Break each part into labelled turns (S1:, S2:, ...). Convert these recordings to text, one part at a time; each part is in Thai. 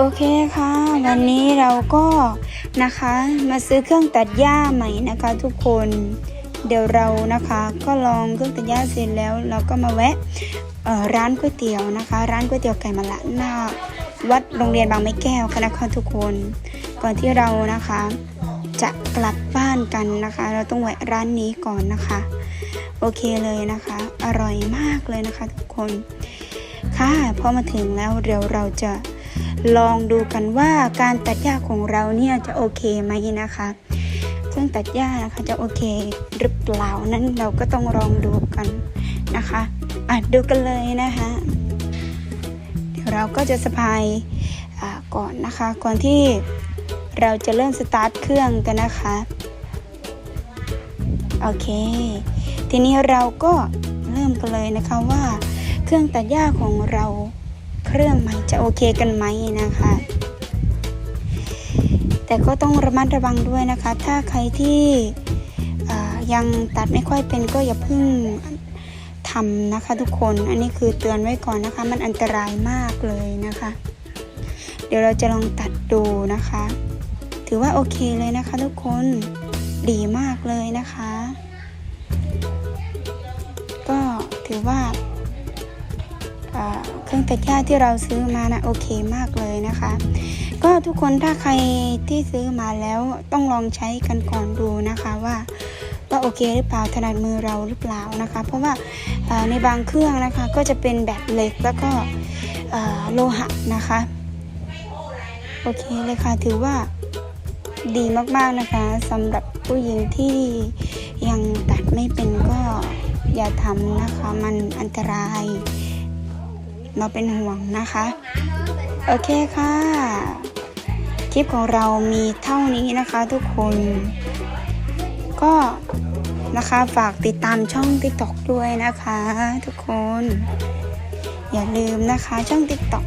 S1: โอเคค่ะวันนี้เราก็นะคะมาซื้อเครื่องตัดหญ้าใหม่นะคะทุกคนเดี๋ยวเรานะคะก็ลองเครื่องตัดหญ้าเสร็จแล้ว เราก็มาแวะร้านก๋วยเตี๋ยวนะคะ ร้านก๋วยเตี๋ยวไก่มะละหน้าวัดโรงเรียนบางไม้แก้วค่ะนะคะทุกคน ก่อนที่เรานะคะ จะกลับบ้านกันนะคะ เราต้องแวะร้านนี้ก่อนนะคะ โอเคเลยนะคะ อร่อยมากเลยนะคะทุกคน ค่ะพอมาถึงแล้วเดี๋ยวเราจะ ลองดูกันว่าการตัดหญ้าของเราเนี่ยจะโอเคไหมนะคะ เครื่องตัดหญ้านะคะจะโอเคหรือเปล่านั้นเราก็ต้องลองดูกันนะคะอะดูกันเลยนะคะเดี๋ยวเราก็จะสะพายอ่าก่อนนะคะ ก่อนที่เราจะเริ่มสตาร์ทเครื่องกันนะคะโอเค ทีนี้เราก็เริ่มกันเลยนะคะว่า เครื่องตัดหญ้าของเรา เครื่องใหม่จะโอเคกันไหมนะคะ แต่ก็ต้องระมัดระวังด้วยนะคะ ถ้าใครที่ยังตัดไม่ค่อยเป็นก็อย่าเพิ่งทำนะคะทุกคน อันนี้คือเตือนไว้ก่อนนะคะ มันอันตรายมากเลยนะคะ เดี๋ยวเราจะลองตัดดูนะคะ ถือว่าโอเคเลยนะคะ ทุกคน ดีมากเลยนะคะ ก็ถือว่า เครื่องตัดหญ้าที่เราซื้อมานะโอเคมากเลยนะคะ ก็ทุกคนถ้าใครที่ซื้อมาแล้วต้องลองใช้กันก่อนดูนะคะว่าว่าโอเคหรือเปล่าถนัดมือเราหรือเปล่านะคะ เพราะว่าในบางเครื่องนะคะก็จะเป็นแบบเหล็กแล้วก็โลหะนะคะโอเคเลยค่ะถือว่าดีมากๆนะคะสำหรับผู้หญิงที่ยังตัดไม่เป็นก็อย่าทำนะคะมันอันตราย เราเป็นห่วงนะคะ โอเคค่ะ คลิปของเรามีเท่านี้นะคะทุกคน ก็นะคะฝากติดตามช่อง TikTok ด้วยนะคะ ทุกคน อย่าลืมนะคะช่อง TikTok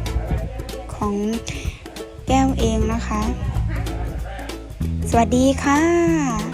S1: ของแก้วเองนะคะ สวัสดีค่ะ